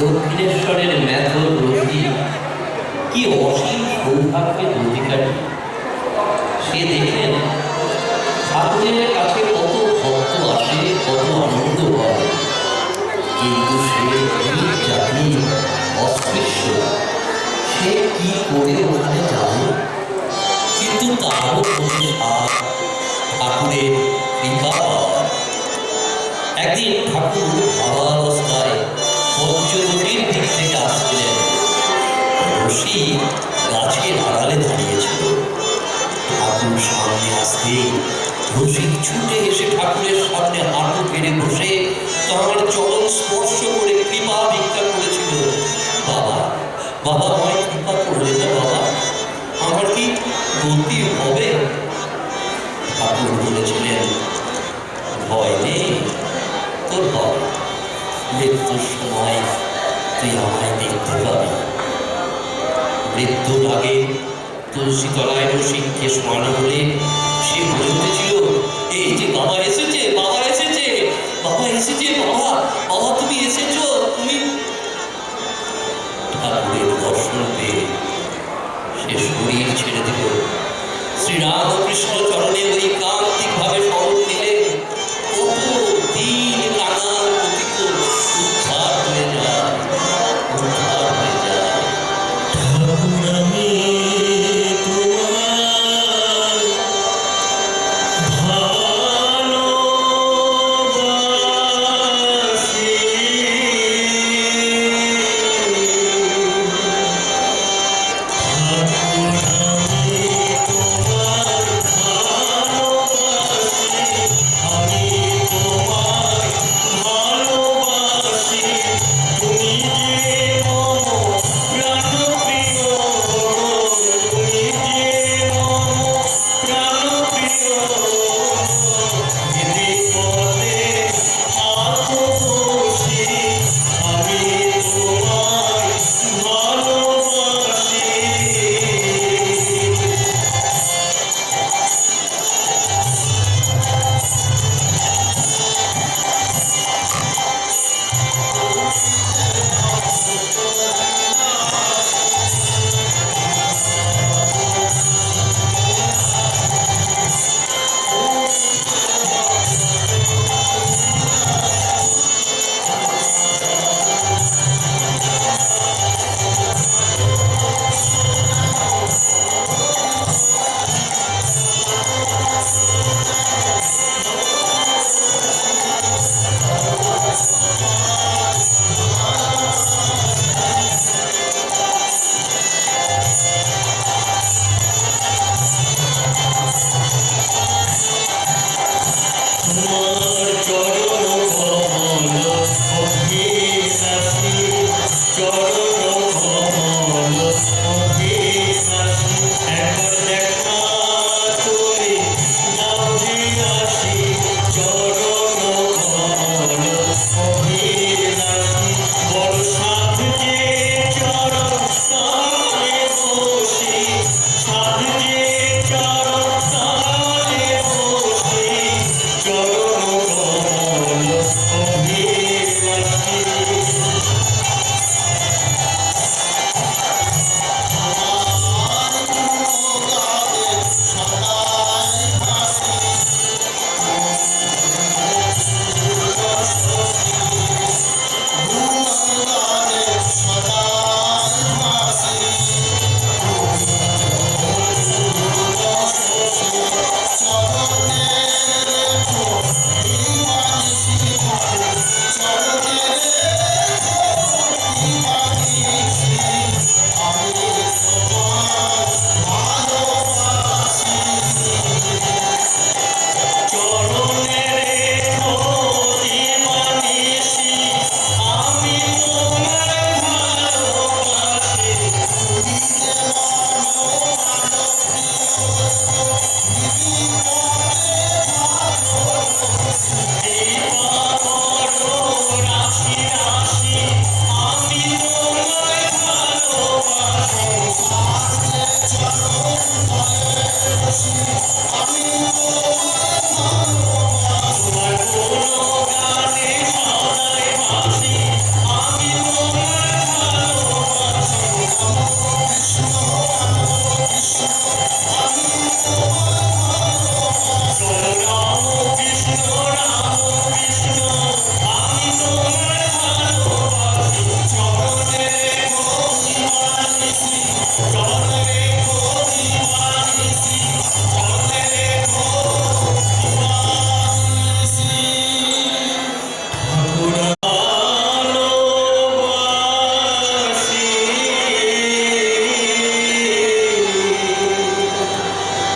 দক্ষিণেশ্বরের মেথর রশি কি অসীম সৌভাগ্যের অধিকারী? সে দেখলেন ঠাকুরের কাছে কত ভক্ত আসে, কত আনন্দ হয় কিন্তু সে জাতি অস্পৃশ্য। সে কি করে ওখানে যাবে? গাছের আড়ালে দাঁড়িয়েছিল। ঠাকুর সামনে আসতে রসিক ছুটে এসে ঠাকুরের সামনে হাঁটু ফেরে বসে তাঁর চরণ স্পর্শ করে কৃপা ভিক্ষা করেছিল। বাবা বাবা আমায় কৃপা করলে না বাবা, আমার কি গতি হবে? ঠাকুর বলেছিলেন, ভয় নেই তোর হবে মৃত্যুর সময় তুই আমায় দেখতে পাবি। মৃত্যুর আগে তুলসী তলায় রসিককে শোয়ানো হলে সে বলে উঠেছিল, এই যে বাবা এসেছে বাবা এসেছে বাবা এসেছে, বাবা বাবা তুমি এসেছ, তুমি ঠাকুরের দর্শন পেয়ে সে শরীর ছেড়ে দিল। শ্রীরামকৃষ্ণ চরণে ওই